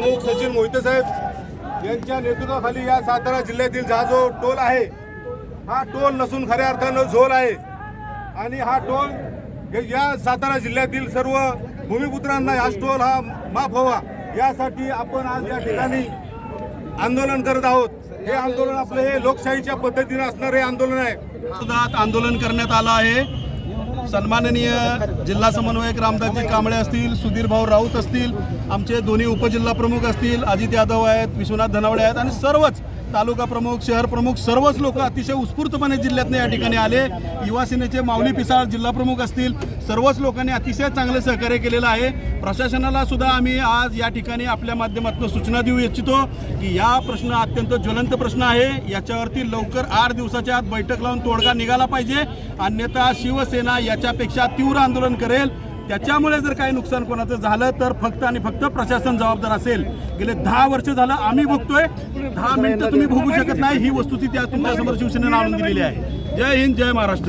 प्रमुख सचिन मोहिते साहेब यांच्या नेतृत्वाखाली या सातारा जिल्ह्यातील हा जो टोल आहे हा टोल नसून खऱ्या अर्थानं झोल आहे. आणि हा टोल या सातारा जिल्ह्यातील सर्व भूमिपुत्रांना हा टोल हा माफ व्हावा. यासाठी आपण आज या ठिकाणी आंदोलन करत आहोत. हे आंदोलन आपलं हे लोकशाहीच्या पद्धतीने असणारे आंदोलन आहे. आंदोलन करण्यात आलं आहे. सन्माननीय जिल्हा समन्वयक रामदासजी कांबळे असतील सुधीरभाऊ राऊत असतील आमचे दोन्ही उपजिल्हा प्रमुख असतील अजित यादव आहेत विश्वनाथ धनावडे आहेत आणि सर्वच तालुका प्रमुख शहर प्रमुख सर्वच लोक अतिशय उत्स्फूर्तपणे जिल्ह्यातनं या ठिकाणी आले. युवा सेनेचे माऊली पिसाळ जिल्हा प्रमुख असतील सर्वच लोकांनी अतिशय चांगले सहकार्य केलेलं आहे. प्रशासनाला सुद्धा आम्ही आज या ठिकाणी आपल्या माध्यमातून सूचना देऊ इच्छितो की या प्रश्न अत्यंत ज्वलंत प्रश्न आहे. याच्यावरती लवकर आठ दिवसाच्या आत बैठक लावून तोडगा निघाला पाहिजे. अन्यथा शिवसेना याच्यापेक्षा तीव्र आंदोलन करेल. त्याच्यामुळे जर काही नुकसान कोणाचं झालं तर फक्त आणि फक्त प्रशासन जबाबदार असेल. गेले दहा वर्ष झालं आम्ही बघतोय. दहा मिनिटं तुम्ही भोगू शकत नाही. ही वस्तुस्थिती आज तुमच्यासमोर शिवसेनेनं आणून दिलेली आहे. जय हिंद जय महाराष्ट्र.